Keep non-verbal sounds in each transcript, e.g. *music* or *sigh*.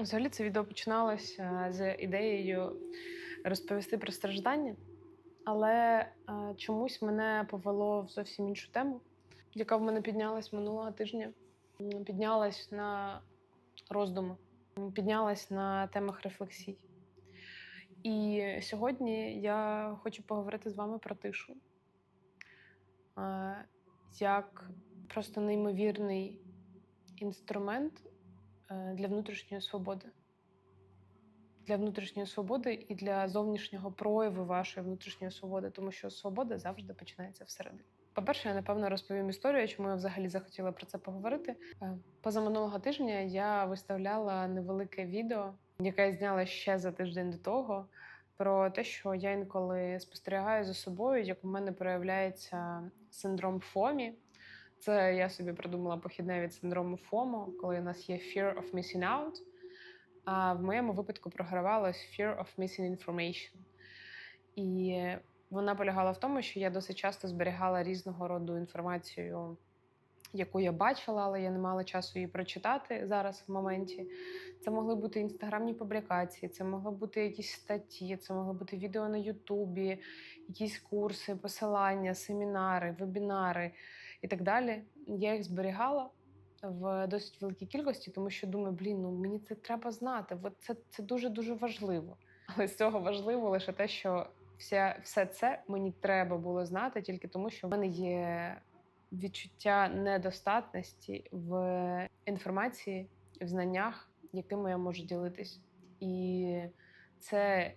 Взагалі це відео починалося з ідеєю розповісти про страждання, але е, чомусь мене повело в зовсім іншу тему, яка в мене піднялась минулого тижня. Піднялась на роздуми, піднялась на темах рефлексій. І сьогодні я хочу поговорити з вами про тишу. Е, Як просто неймовірний інструмент е, для внутрішньої свободи. Для внутрішньої свободи і для зовнішнього прояву вашої внутрішньої свободи, тому що свобода завжди починається всередині. По-перше, я напевно розповім історію, чому я взагалі захотіла про це поговорити. Е, Позаминулого тижня я виставляла невелике відео, яке я зняла ще за тиждень до того, про те, що я інколи спостерігаю за собою, як у мене проявляється синдром ФОМІ. Це я собі придумала похідне від синдрому ФОМО, коли у нас є fear of missing out. А в моєму випадку програвалось fear of missing information. І вона полягала в тому, що я досить часто зберігала різного роду інформацію, яку я бачила, але я не мала часу її прочитати зараз в моменті. Це могли бути інстаграмні публікації, це могли бути якісь статті, це могли бути відео на Ютубі, якісь курси, посилання, семінари, вебінари і так далі. Я їх зберігала в досить великій кількості, тому що думаю, блін, ну мені це треба знати. От це, це дуже дуже важливо. Але з цього важливо лише те, що вся, все це мені треба було знати тільки тому, що в мене є відчуття недостатності в інформації, в знаннях, якими я можу ділитись. І це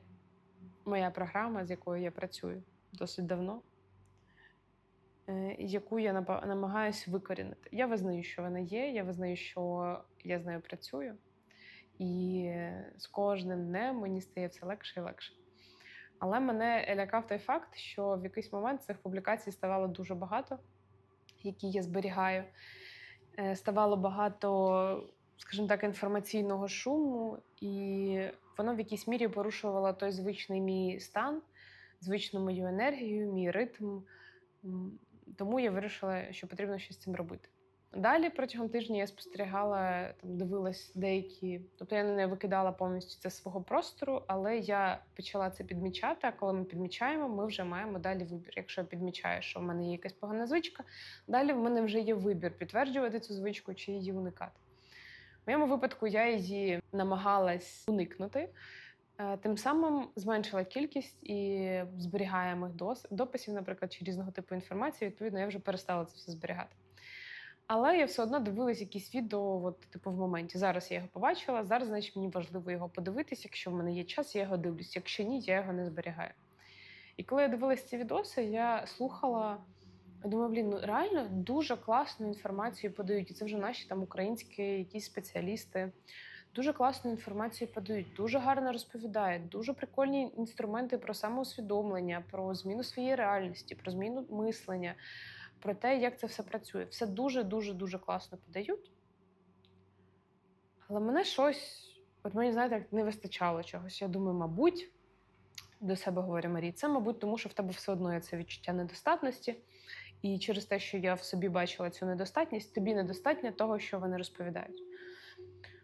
моя програма, з якою я працюю досить давно яку я намагаюся викорінити. Я визнаю, що вона є, я визнаю, що я з нею працюю, і з кожним днем мені стає все легше і легше. Але мене лякав той факт, що в якийсь момент цих публікацій ставало дуже багато, які я зберігаю. Е, Ставало багато, скажімо так, інформаційного шуму, і воно в якійсь мірі порушувало той звичний мій стан, звичну мою енергію, мій ритм. Тому я вирішила, що потрібно щось з цим робити. Далі протягом тижня я спостерігала, там дивилась деякі, тобто я не викидала повністю це свого простору, але я почала це підмічати. А коли ми підмічаємо, ми вже маємо далі вибір. Якщо я підмічаю, що в мене є якась погана звичка, далі в мене вже є вибір підтверджувати цю звичку чи її уникати. В моєму випадку я її намагалась уникнути. Е, Тим самим зменшила кількість і зберігаємих дописів, наприклад, чи різного типу інформації. Відповідно, я вже перестала це все зберігати. Але я все одно дивилась якісь відео, от, типу, в моменті. Зараз я його побачила, зараз, значить, мені важливо його подивитись. Якщо в мене є час, я його дивлюсь. Якщо ні, я його не зберігаю. І коли я дивилась ці відоси, я слухала. Я думаю, блін, ну реально дуже класну інформацію подають. І це вже наші там українські якісь спеціалісти. Дуже класну інформацію подають, дуже гарно розповідають, дуже прикольні інструменти про самоусвідомлення, про зміну своєї реальності, про зміну мислення, про те, як це все працює. Все дуже, дуже, дуже класно подають. Але мене щось, от мені, знаєте, не вистачало чогось. Я думаю, мабуть, до себе говорю Марій, це, мабуть, тому що в тебе все одно є це відчуття недостатності. І через те, що я в собі бачила цю недостатність, тобі недостатньо того, що вони розповідають.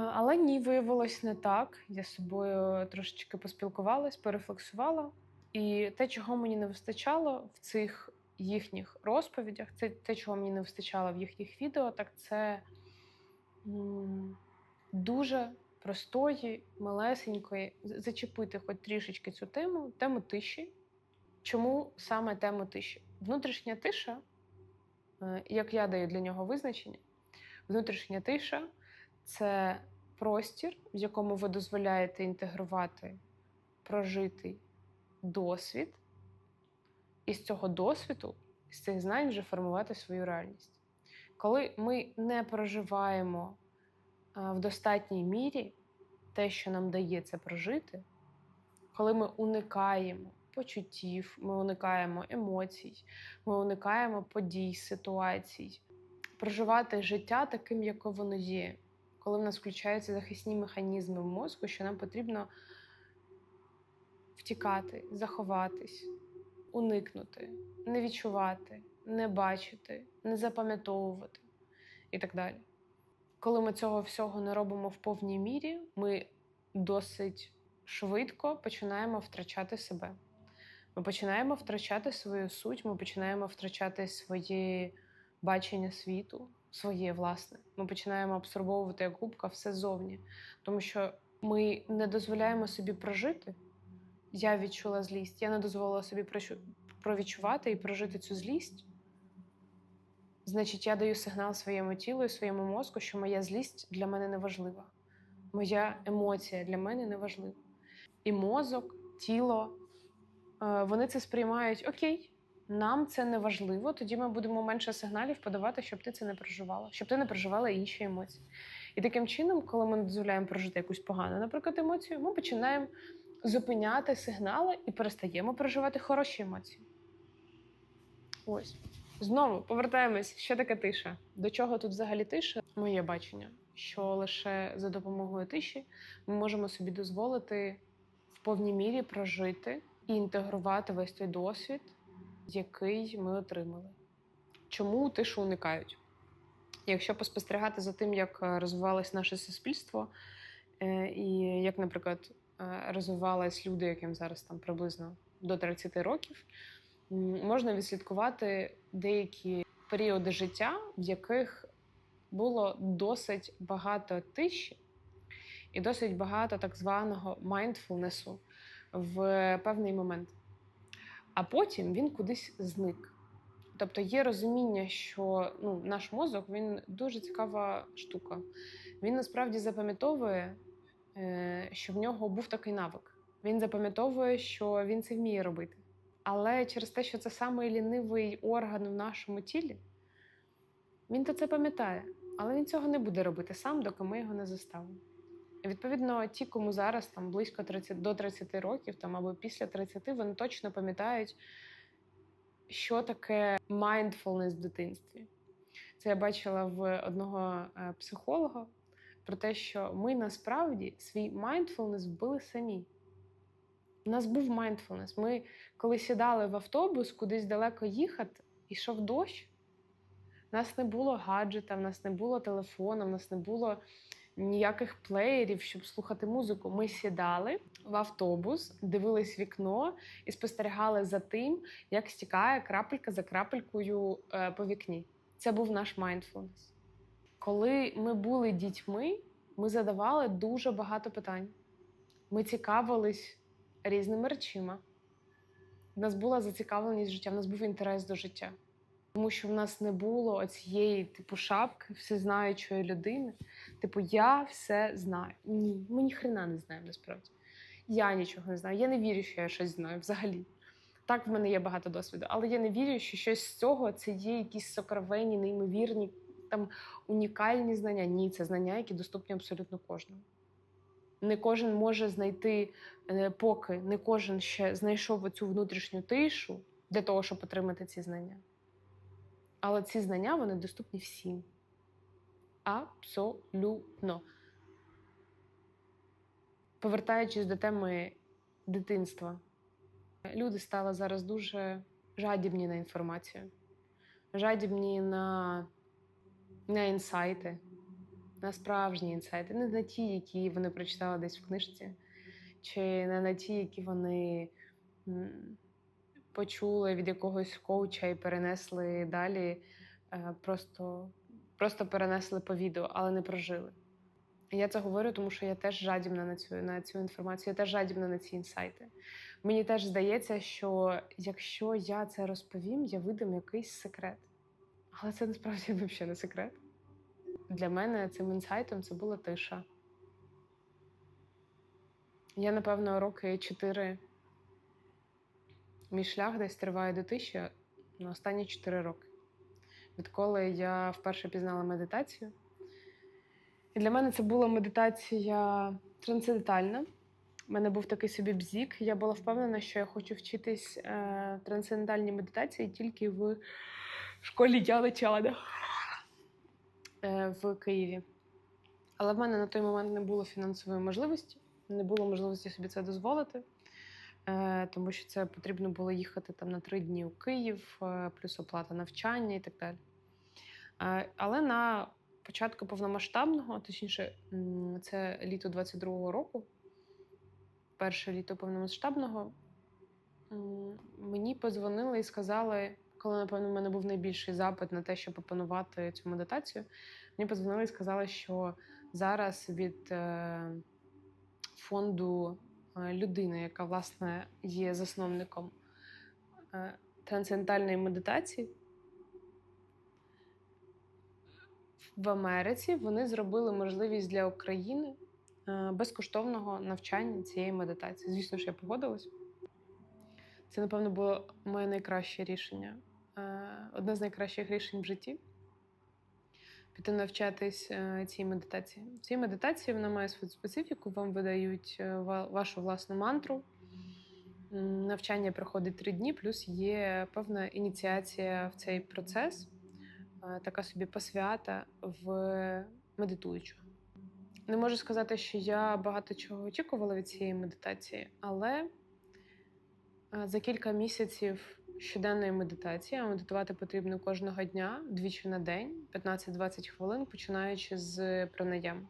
Але ні, виявилось не так. Я з собою трошечки поспілкувалась, перефлексувала. І те, чого мені не вистачало в цих їхніх розповідях, це те, чого мені не вистачало в їхніх відео, так це м, дуже простої, малесенької, зачепити хоч трішечки цю тему, тему тиші. Чому саме тему тиші? Внутрішня тиша, е, як я даю для нього визначення, внутрішня тиша це простір, в якому ви дозволяєте інтегрувати прожитий досвід, і з цього досвіду, з цих знань вже формувати свою реальність. Коли ми не проживаємо в достатній мірі те, що нам дає це прожити, коли ми уникаємо почуттів, ми уникаємо емоцій, ми уникаємо подій, ситуацій, проживати життя таким, яке воно є, коли в нас включаються захисні механізми в мозку, що нам потрібно втікати, заховатись, уникнути, не відчувати, не бачити, не запам'ятовувати і так далі. Коли ми цього всього не робимо в повній мірі, ми досить швидко починаємо втрачати себе. Ми починаємо втрачати свою суть, ми починаємо втрачати своє бачення світу, своє власне. Ми починаємо абсорбовувати як губка все зовні, тому що ми не дозволяємо собі прожити. Я відчула злість, я не дозволила собі провідчувати і прожити цю злість. Значить, я даю сигнал своєму тілу і своєму мозку, що моя злість для мене не важлива. Моя емоція для мене не важлива. І мозок, тіло, е, вони це сприймають окей, нам це не важливо, тоді ми будемо менше сигналів подавати, щоб ти це не проживала, щоб ти не проживала інші емоції. І таким чином, коли ми дозволяємо прожити якусь погану, наприклад, емоцію, ми починаємо зупиняти сигнали і перестаємо проживати хороші емоції. Ось. Знову повертаємось, що таке тиша. До чого тут взагалі тиша? Моє бачення, що лише за допомогою тиші ми можемо собі дозволити в повній мірі прожити і інтегрувати весь той досвід, який ми отримали. Чому тишу уникають? Якщо поспостерігати за тим, як е, розвивалось наше суспільство, е, і як, наприклад, е, розвивались люди, яким зараз там приблизно до 30 років, можна відслідкувати деякі періоди життя, в яких було досить багато тиші і досить багато так званого майндфулнесу в певний момент. А потім він кудись зник. Тобто є розуміння, що ну, наш мозок він дуже цікава штука. Він насправді запам'ятовує, е, що в нього був такий навик. Він запам'ятовує, що він це вміє робити. Але через те, що це самий лінивий орган в нашому тілі, він то це пам'ятає, але він цього не буде робити сам, доки ми його не заставимо. Відповідно, ті, кому зараз там близько 30, до 30 років там, або після 30, вони точно пам'ятають, що таке mindfulness в дитинстві. Це я бачила в одного е, психолога про те, що ми насправді свій mindfulness вбили самі. У нас був mindfulness. Ми, коли сідали в автобус, кудись далеко їхати, ішов дощ. У нас не було гаджета, в нас не було телефону, в нас не було ніяких плеєрів, щоб слухати музику. Ми сідали в автобус, дивились вікно і спостерігали за тим, як стікає крапелька за крапелькою е, по вікні. Це був наш mindfulness. Коли ми були дітьми, ми задавали дуже багато питань. Ми цікавились різними речима. У нас була зацікавленість життя, в нас був інтерес до життя. Тому що в нас не було цієї типу шапки всезнаючої людини. Типу, я все знаю. Ні, ми ніхрена не знаємо насправді. Я нічого не знаю. Я не вірю, що я щось знаю взагалі. Так, в мене є багато досвіду, але я не вірю, що щось з цього це є якісь сокровенні, неймовірні, там унікальні знання. Ні, це знання, які доступні абсолютно кожному. Не кожен може знайти, е, поки не кожен ще знайшов оцю внутрішню тишу для того, щоб отримати ці знання. Але ці знання вони доступні всім. Абсолютно. Повертаючись до теми дитинства, люди стали зараз дуже жадібні на інформацію, жадібні на, на інсайти, на справжні інсайти, не на ті, які вони прочитали десь в книжці, чи не на ті, які вони почули від якогось коуча і перенесли далі, е, просто, просто перенесли по відео, але не прожили. Я це говорю, тому що я теж жадібна на цю, на цю інформацію, я теж жадібна на ці інсайти. Мені теж здається, що якщо я це розповім, я видам якийсь секрет. Але це насправді взагалі не секрет. Для мене цим інсайтом це була тиша. Я, напевно, роки чотири. Мій шлях десь триває до тиші на останні 4 роки. Відколи я вперше пізнала медитацію. І для мене це була медитація трансцендентальна. У мене був такий собі бзік. Я була впевнена, що я хочу вчитись е, трансцендентальній медитації тільки в школі Яли Чада е, в Києві. Але в мене на той момент не було фінансової можливості, не було можливості собі це дозволити, тому що це потрібно було їхати там на три дні у Київ, е, плюс оплата навчання і так далі. Е, але на початку повномасштабного, точніше, це літо 22-го року, перше літо повномасштабного, мені подзвонили і сказали, коли, напевно, в мене був найбільший запит на те, щоб опанувати цю медитацію. Мені подзвонили і сказали, що зараз від е, фонду е, людини, яка власне є засновником е, трансцендентальної медитації, в Америці вони зробили можливість для України е, безкоштовного навчання цієї медитації. Звісно ж, я погодилась. Це, напевно, було моє найкраще рішення. Е, Одне з найкращих рішень в житті піти навчатись е, цій медитації. Цій медитації вона має свою специфіку. Вам видають е, вашу власну мантру. Навчання проходить три дні, плюс є певна ініціація в цей процес, е, така собі посвята в медитуючого. Не можу сказати, що я багато чого очікувала від цієї медитації, але за кілька місяців щоденної медитації, а медитувати потрібно кожного дня, двічі на день, 15-20 хвилин, починаючи з пранаям.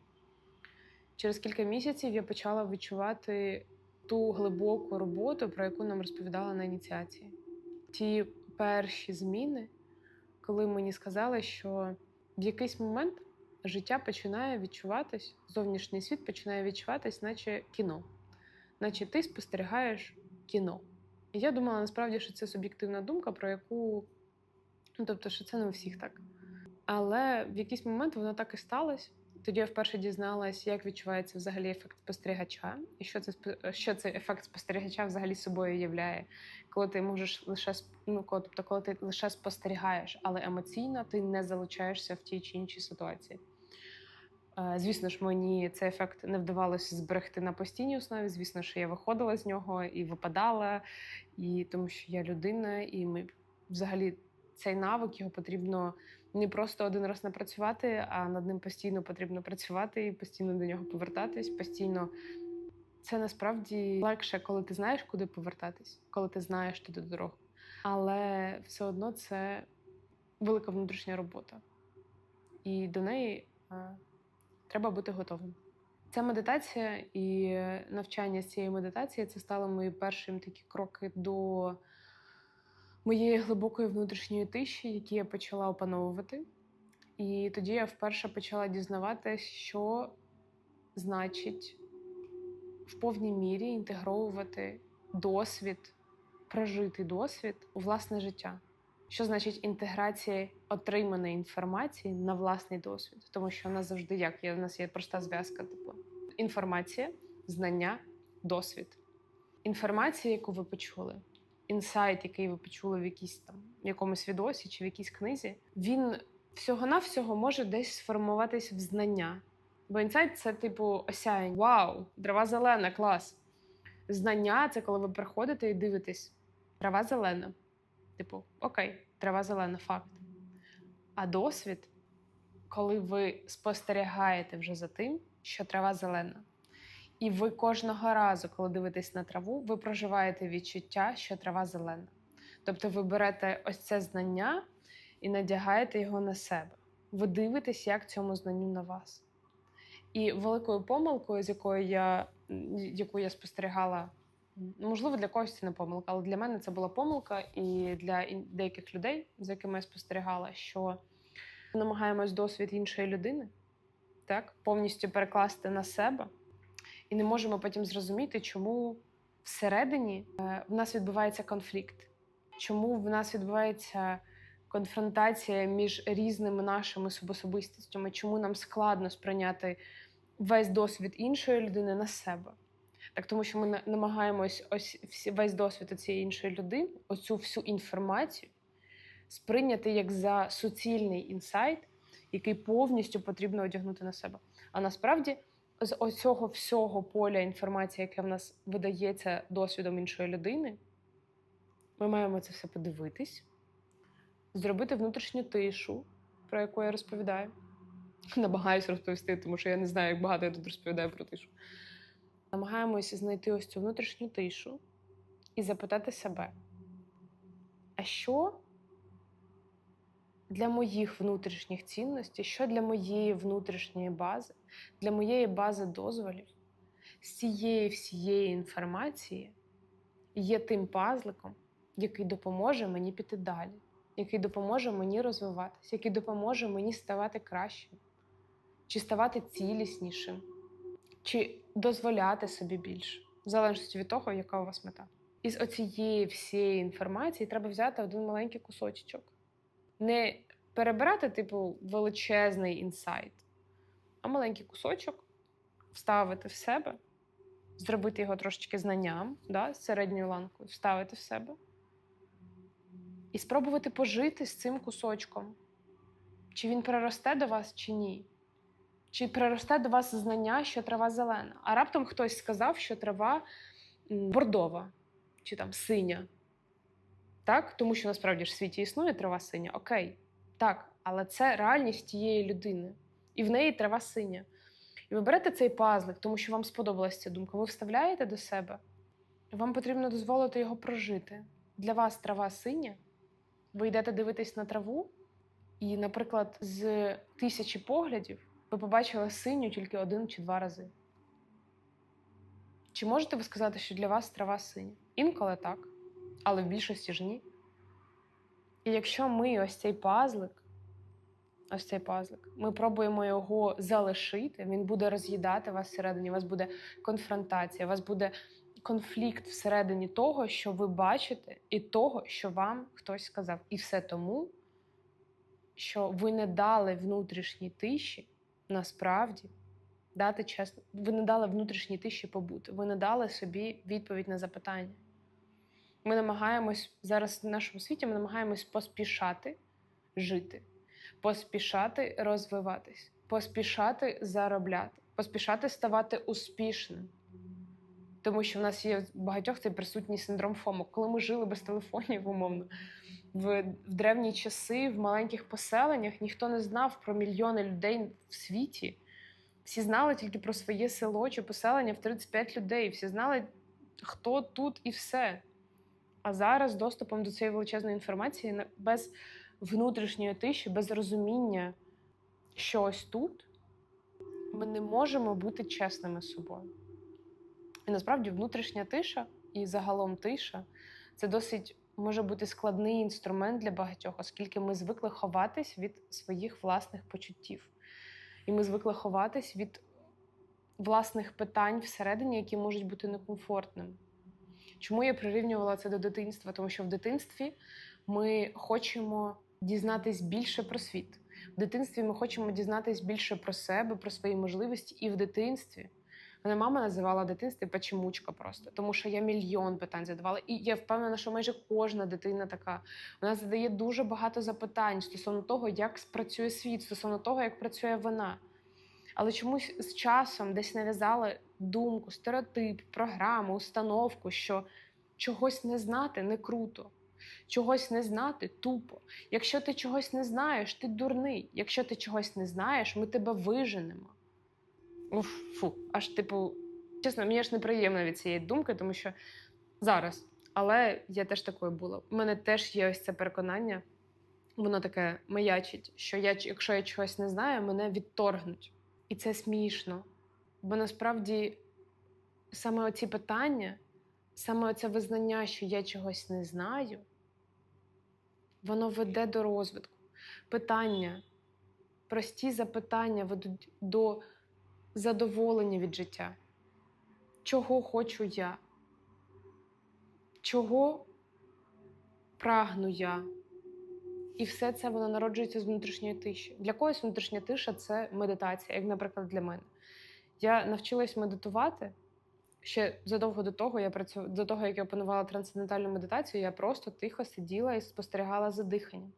Через кілька місяців я почала відчувати ту глибоку роботу, про яку нам розповідала на ініціації. Ті перші зміни, коли мені сказали, що в якийсь момент життя починає відчуватись, зовнішній світ починає відчуватись, наче кіно, наче ти спостерігаєш кіно. І я думала насправді, що це суб'єктивна думка, про яку, ну тобто, що це не у всіх так. Але в якийсь момент воно так і сталося. Тоді я вперше дізналась, як відчувається взагалі ефект спостерігача, і що це що цей ефект спостерігача взагалі собою являє, коли ти можеш лише ну, коли- тобто, коли ти лише спостерігаєш, але емоційно ти не залучаєшся в тій чи іншій ситуації. Е, Звісно ж, мені цей ефект не вдавалося зберегти на постійній основі. Звісно, що я виходила з нього і випадала, і тому що я людина, і ми взагалі цей навик його потрібно не просто один раз напрацювати, а над ним постійно потрібно працювати і постійно до нього повертатись. Постійно це насправді легше, коли ти знаєш, куди повертатись, коли ти знаєш туди дорогу. Але все одно це велика внутрішня робота, і до неї е, треба бути готовим. Ця медитація і навчання з цієї медитації це стали мої перші такі кроки до моєї глибокої внутрішньої тиші, які я почала опановувати. І тоді я вперше почала дізнаватися, що значить в повній мірі інтегровувати досвід, прожитий досвід у власне життя. Що значить інтеграція отриманої інформації на власний досвід? Тому що у нас завжди як є, у нас є проста зв'язка, типу інформація, знання, досвід. Інформація, яку ви почули, інсайт, який ви почули в якійсь там в якомусь відосі чи в якійсь книзі, він всього-навсього може десь сформуватись в знання. Бо інсайт це типу осяянь. Вау, трава зелена, клас. Знання це коли ви приходите і дивитесь. Трава зелена. Типу, окей, трава зелена, факт. А досвід, коли ви спостерігаєте вже за тим, що трава зелена. І ви кожного разу, коли дивитесь на траву, ви проживаєте відчуття, що трава зелена. Тобто ви берете ось це знання і надягаєте його на себе. Ви дивитесь, як цьому знанню на вас. І великою помилкою, з якою я, яку я спостерігала, можливо, для когось це не помилка, але для мене це була помилка, і для деяких людей, з якими я спостерігала, що ми намагаємось досвід іншої людини так, повністю перекласти на себе, і не можемо потім зрозуміти, чому всередині е, в нас відбувається конфлікт, чому в нас відбувається конфронтація між різними нашими субособистостями, чому нам складно сприйняти весь досвід іншої людини на себе. Так, тому що ми на- намагаємось ось весь досвід цієї іншої людини, оцю всю інформацію сприйняти як за суцільний інсайт, який повністю потрібно одягнути на себе. А насправді з оцього всього поля інформації, яке в нас видається досвідом іншої людини, ми маємо це все подивитись, зробити внутрішню тишу, про яку я розповідаю. *laughs* Намагаюся розповісти, тому що я не знаю, як багато я тут розповідаю про тишу. Намагаємося знайти ось цю внутрішню тишу і запитати себе: а що для моїх внутрішніх цінностей, що для моєї внутрішньої бази, для моєї бази дозволів, з цієї всієї інформації є тим пазликом, який допоможе мені піти далі, який допоможе мені розвиватися, який допоможе мені ставати кращим, чи ставати ціліснішим, чи дозволяти собі більше, в залежності від того, яка у вас мета. Із оцієї всієї інформації треба взяти один маленький кусочок. Не перебирати, типу, величезний інсайт, а маленький кусочок вставити в себе, зробити його трошечки знанням, да, з середньою ланкою, вставити в себе і спробувати пожити з цим кусочком. Чи він приросте до вас, чи ні. Чи приросте до вас знання, що трава зелена. А раптом хтось сказав, що трава бордова чи там синя. Так? Тому що насправді ж в світі існує трава синя. Окей, так, але це реальність тієї людини. І в неї трава синя. І ви берете цей пазлик, тому що вам сподобалася ця думка. Ви вставляєте до себе. Вам потрібно дозволити його прожити. Для вас трава синя. Ви йдете дивитись на траву, і, наприклад, з тисячі поглядів ви побачили синю тільки один чи два рази. Чи можете ви сказати, що для вас трава синя? Інколи так, але в більшості ж ні. І якщо ми ось цей пазлик, ось цей пазлик, ми пробуємо його залишити, він буде роз'їдати вас всередині, у вас буде конфронтація, у вас буде конфлікт всередині того, що ви бачите, і того, що вам хтось сказав. І все тому, що ви не дали внутрішній тиші насправді дати чесно. Ви не дали внутрішній тиші побути, ви не дали собі відповідь на запитання. Ми намагаємось зараз в нашому світі ми намагаємось поспішати жити, поспішати розвиватись, поспішати заробляти, поспішати ставати успішним. Тому що в нас є багатьох цей присутній синдром ФОМО. Коли ми жили без телефонів, умовно, в, в древні часи, в маленьких поселеннях ніхто не знав про мільйони людей в світі. Всі знали тільки про своє село чи поселення в 35 людей. Всі знали, хто тут і все. А зараз доступом до цієї величезної інформації без внутрішньої тиші, без розуміння, що ось тут, ми не можемо бути чесними з собою. І насправді внутрішня тиша і загалом тиша це досить може бути складний інструмент для багатьох, оскільки ми звикли ховатись від своїх власних почуттів. І ми звикли ховатись від власних питань всередині, які можуть бути некомфортними. Чому я прирівнювала це до дитинства? Тому що в дитинстві ми хочемо дізнатись більше про світ. В дитинстві ми хочемо дізнатись більше про себе, про свої можливості. І в дитинстві мене мама називала дитинстві печемучка просто, тому що я мільйон питань задавала. І я впевнена, що майже кожна дитина така. Вона задає дуже багато запитань стосовно того, як спрацює світ, стосовно того, як працює вона. Але чомусь з часом десь нав'язали думку, стереотип, програму, установку, що чогось не знати не круто, чогось не знати тупо. Якщо ти чогось не знаєш, ти дурний. Якщо ти чогось не знаєш, ми тебе виженемо. Уф, фу, аж типу, чесно, мені аж неприємно від цієї думки, тому що зараз. Але я теж такою була. У мене теж є ось це переконання, воно таке маячить, що я, якщо я чогось не знаю, мене відторгнуть. І це смішно. Бо насправді саме оці питання, саме оце визнання, що я чогось не знаю, воно веде до розвитку. Питання, прості запитання ведуть до задоволення від життя. Чого хочу я? Чого прагну я? І все це воно народжується з внутрішньої тиші. Для когось внутрішня тиша це медитація, як, наприклад, для мене. Я навчилась медитувати ще задовго до того, я працю... до того, як я опанувала трансцендентальну медитацію, я просто тихо сиділа і спостерігала за диханням.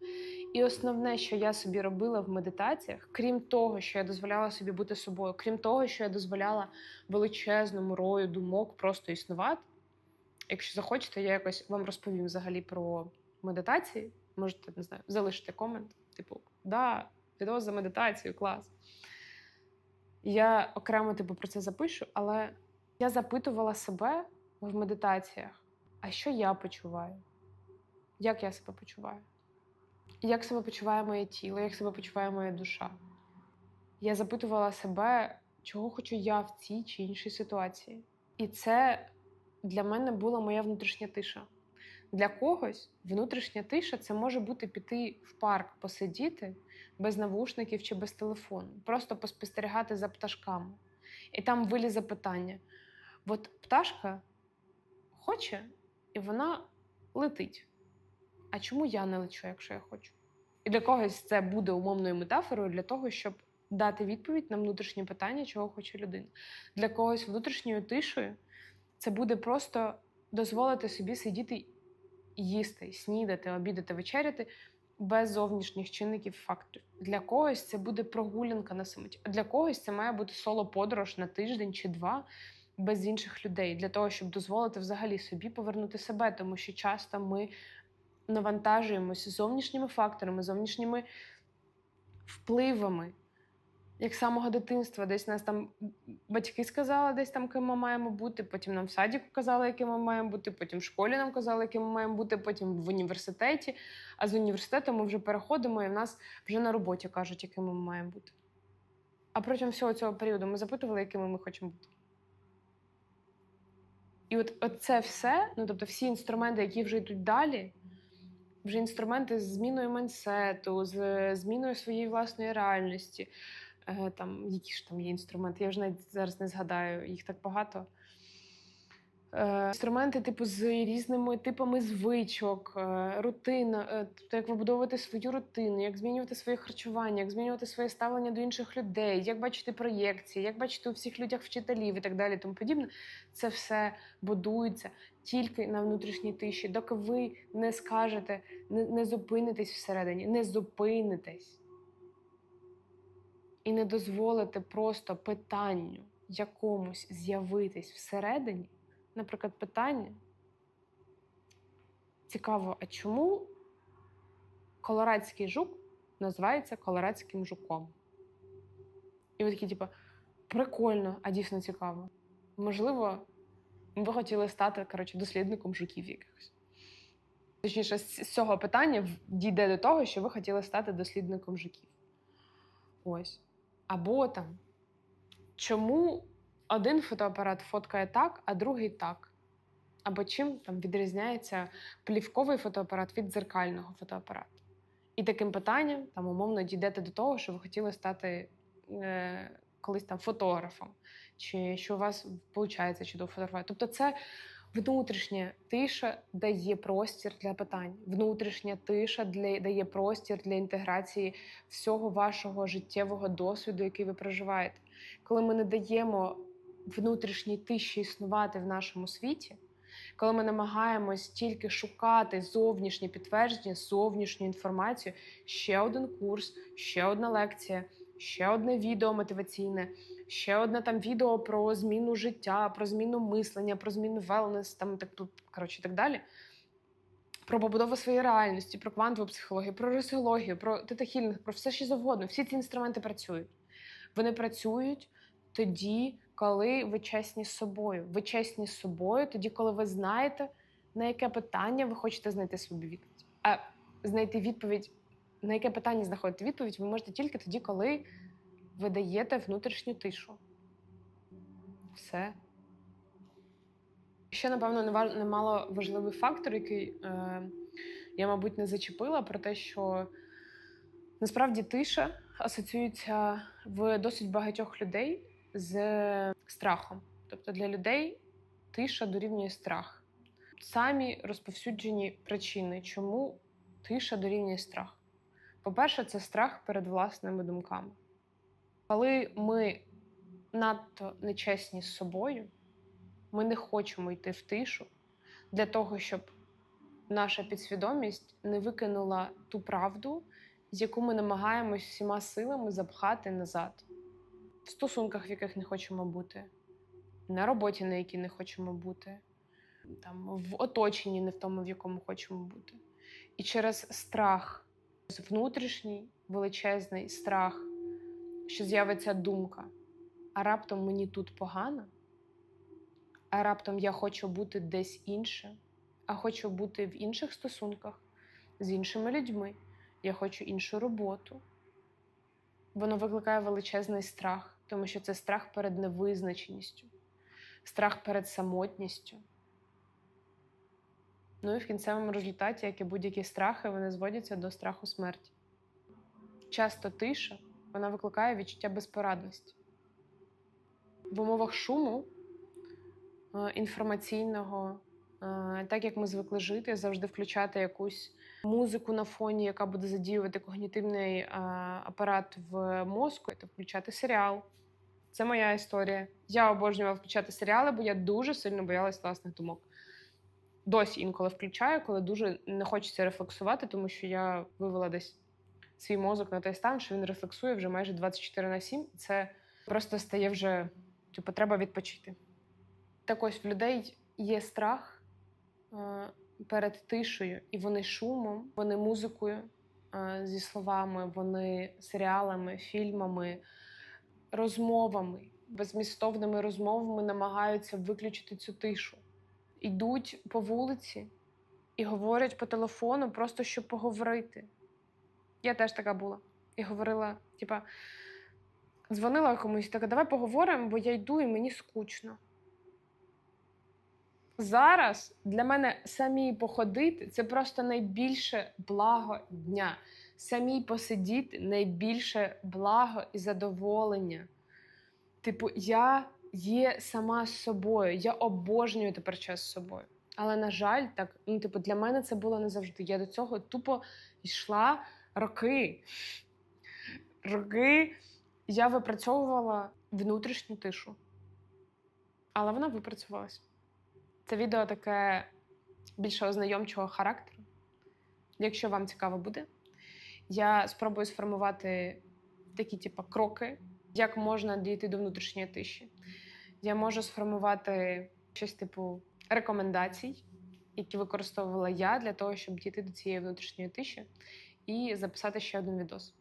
І основне, що я собі робила в медитаціях, крім того, що я дозволяла собі бути собою, крім того, що я дозволяла величезному рою думок просто існувати. Якщо захочете, я якось вам розповім взагалі про медитації. Можете не знаю, залишити комент, типу, да, відео за медитацію, клас. Я окремо типу, про це запишу, але я запитувала себе в медитаціях, а що я почуваю? Як я себе почуваю? Як себе почуває моє тіло, як себе почуває моя душа? Я запитувала себе, чого хочу я в цій чи іншій ситуації. І це для мене була моя внутрішня тиша. Для когось внутрішня тиша це може бути піти в парк, посидіти без навушників чи без телефону, просто поспостерігати за пташками. І там вилізе питання: от пташка хоче, і вона летить. А чому я не лечу, якщо я хочу? І для когось це буде умовною метафорою для того, щоб дати відповідь на внутрішнє питання, чого хоче людина. Для когось внутрішньою тишею це буде просто дозволити собі сидіти їсти, снідати, обідати, вечеряти без зовнішніх чинників факторів. Для когось це буде прогулянка на самоті, для когось це має бути соло-подорож на тиждень чи два без інших людей, для того, щоб дозволити взагалі собі повернути себе, тому що часто ми навантажуємося зовнішніми факторами, зовнішніми впливами. Як самого дитинства, десь нас там батьки сказали, десь там ким ми маємо бути. Потім нам в садіку казали, яким ми маємо бути. Потім в школі нам казали, яким ми маємо бути. Потім в університеті. А з університету ми вже переходимо, і в нас вже на роботі кажуть, якими ми маємо бути. А протягом всього цього періоду ми запитували, якими ми хочемо бути. І от, от це все, ну тобто, всі інструменти, які вже йдуть далі, вже інструменти з зміною майнсету, з зміною своєї власної реальності. Е, Там, які ж там є інструменти, я вже навіть зараз не згадаю, їх так багато. Е, Інструменти, типу, з різними типами звичок, е, рутина, е, тобто як вибудовувати свою рутину, як змінювати своє харчування, як змінювати своє ставлення до інших людей, як бачити проєкції, як бачити у всіх людях вчителів і так далі, тому подібне. Це все будується тільки на внутрішній тиші. Доки ви не скажете, не, не зупинитесь всередині, не зупинитесь і не дозволите просто питанню якомусь з'явитись всередині. Наприклад, питання цікаво, а чому колорадський жук називається колорадським жуком? І ви такі, типу, прикольно, а дійсно цікаво. Можливо, ви хотіли стати коротше, дослідником жуків якихось. Точніше, з цього питання дійде до того, що ви хотіли стати дослідником жуків. Ось. Або там, чому один фотоапарат фоткає так, а другий так? Або чим там відрізняється плівковий фотоапарат від дзеркального фотоапарату? І таким питанням там умовно дійдете до того, що ви хотіли стати е, колись там фотографом, чи що у вас виходить чудово фотографувати. Тобто, це внутрішня тиша дає простір для питань. Внутрішня тиша для, дає простір для інтеграції всього вашого життєвого досвіду, який ви проживаєте. Коли ми не даємо внутрішній тиші існувати в нашому світі, коли ми намагаємось тільки шукати зовнішнє підтвердження, зовнішню інформацію, ще один курс, ще одна лекція, ще одне відео мотиваційне, ще одне там відео про зміну життя, про зміну мислення, про зміну велнес, там так коротше, так далі. Про побудову своєї реальності, про квантову психологію, про ресологію, про тетахільних, про все що завгодно. Всі ці інструменти працюють. Вони працюють тоді, коли ви чесні з собою. Ви чесні з собою, тоді, коли ви знаєте, на яке питання ви хочете знайти собі відповідь. А знайти відповідь, на яке питання знаходити відповідь, ви можете тільки тоді, коли ви даєте внутрішню тишу. Все. Ще, напевно, немало важливий фактор, який е, я, мабуть, не зачепила, про те, що насправді тиша асоціюється в досить багатьох людей з страхом. Тобто для людей тиша дорівнює страх. Самі розповсюджені причини, чому тиша дорівнює страх. По-перше, це страх перед власними думками. Коли ми надто нечесні з собою, ми не хочемо йти в тишу для того, щоб наша підсвідомість не викинула ту правду, з яку ми намагаємось всіма силами запхати назад в стосунках, в яких не хочемо бути, на роботі, на якій не хочемо бути, там, в оточенні, не в тому, в якому хочемо бути. І через страх, внутрішній величезний страх, що з'явиться думка, а раптом мені тут погано, а раптом я хочу бути десь інше, а хочу бути в інших стосунках з іншими людьми, я хочу іншу роботу. Воно викликає величезний страх, тому що це страх перед невизначеністю, страх перед самотністю. Ну і в кінцевому результаті, як і будь-які страхи, вони зводяться до страху смерті. Часто тиша вона викликає відчуття безпорадності. В умовах шуму е, інформаційного, е, так як ми звикли жити, завжди включати якусь музику на фоні, яка буде задіювати когнітивний е, апарат в мозку, та включати серіал. Це моя історія. Я обожнювала включати серіали, бо я дуже сильно боялась власних думок. Досі інколи включаю, коли дуже не хочеться рефлексувати, тому що я вивела десь свій мозок на той стан, що він рефлексує вже майже 24 на 7. Це просто стає вже, типу, треба відпочити. Так ось в людей є страх е, перед тишею, і вони шумом, вони музикою е, зі словами, вони серіалами, фільмами, розмовами, безмістовними розмовами намагаються виключити цю тишу. Йдуть по вулиці і говорять по телефону, просто щоб поговорити. Я теж така була. І говорила, типа, дзвонила комусь, така, давай поговоримо, бо я йду і мені скучно. Зараз для мене самі походити це просто найбільше благо дня. Самі посидіти найбільше благо і задоволення. Типу, я є сама з собою, я обожнюю тепер час з собою. Але, на жаль, так, ну, типу, для мене це було не завжди. Я до цього тупо йшла роки. Роки я випрацьовувала внутрішню тишу. Але вона випрацювалася. Це відео таке більше ознайомчого характеру. Якщо вам цікаво буде, я спробую сформувати такі, типу, кроки, як можна дійти до внутрішньої тиші. Я можу сформувати щось типу рекомендацій, які використовувала я для того, щоб дійти до цієї внутрішньої тиші, і записати ще один відос.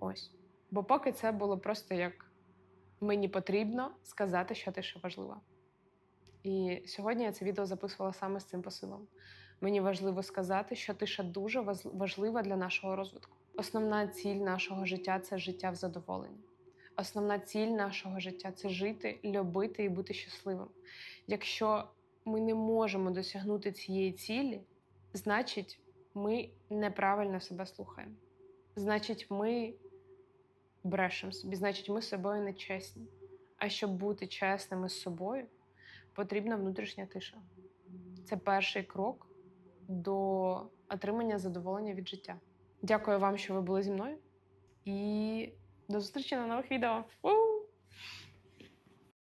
Ось. Бо поки це було просто як мені потрібно сказати, що тиша важлива. І сьогодні я це відео записувала саме з цим посилом. Мені важливо сказати, що тиша дуже важлива для нашого розвитку. Основна ціль нашого життя це життя в задоволенні. Основна ціль нашого життя це жити, любити і бути щасливим. Якщо ми не можемо досягнути цієї цілі, значить, ми неправильно себе слухаємо. Значить, ми брешемо собі, значить, ми з собою не чесні. А щоб бути чесними з собою, потрібна внутрішня тиша. Це перший крок до отримання задоволення від життя. Дякую вам, що ви були зі мною. І до зустрічі на нових відео.